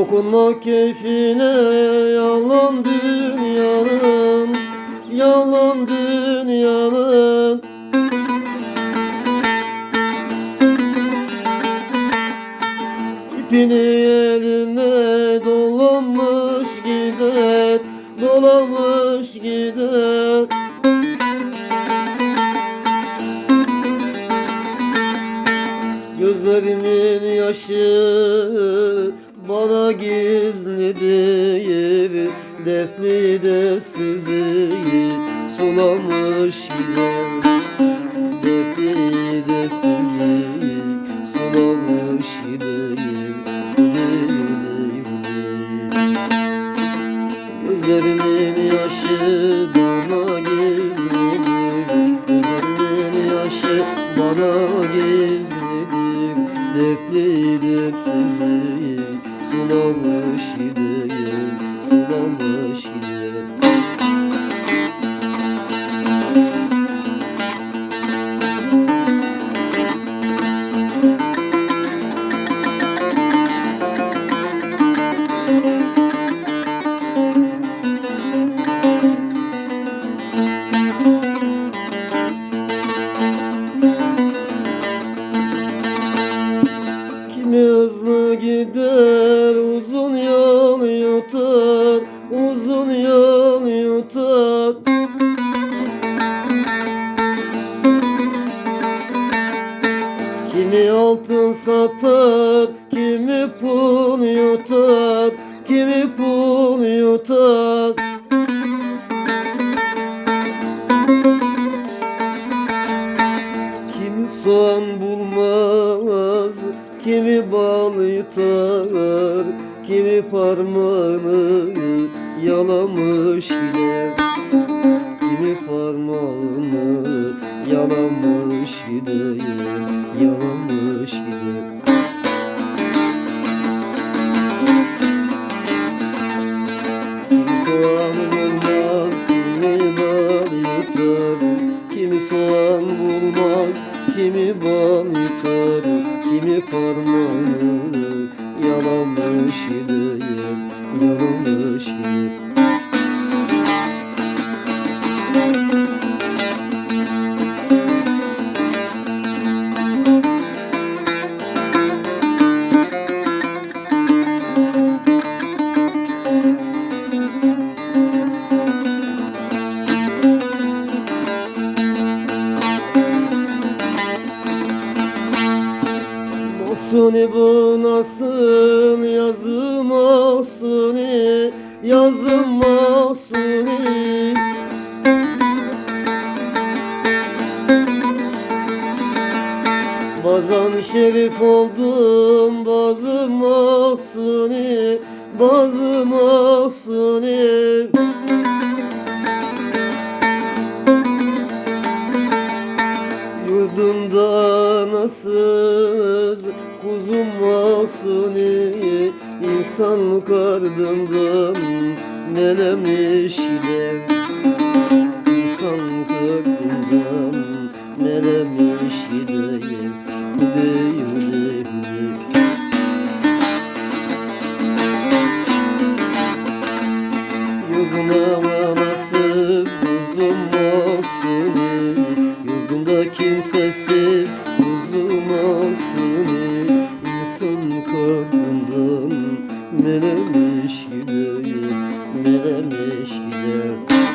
Dokunma keyfine yalan dünyanın Yalan dünyanın. İpini eline dolanmış gider Dolanmış gider Gözlerimin yaşı bana gizlidir Dertli de sizi sulamış gider Dertli de sizi sulamış gider Gözlerimin yaşı Dertlidir sizi sulamış gideyim Sulamış gideyim. Kimi yutar Kimi altın satar Kimi pul yutar Kimi pul yutar Kim soğan bulmaz, kimi bal yutar, kimi parmağını yalamış gider. Kimi parmağını yalamış gider, yalamış gider. Kimi soğan bulmaz, kimi bal yutar Kimi parmağını yalamış gider, yalamış gider Mahsuni bu nasıl yazım Mahsuni Yazım Mahsuni Bazan şerif oldum bazı Mahsuni Bazı Mahsuni Yurdumda nasıl kuzum masuni İnsanlık ardından nelemiş gider İnsanlık ardından melemiş gider Melemiş gider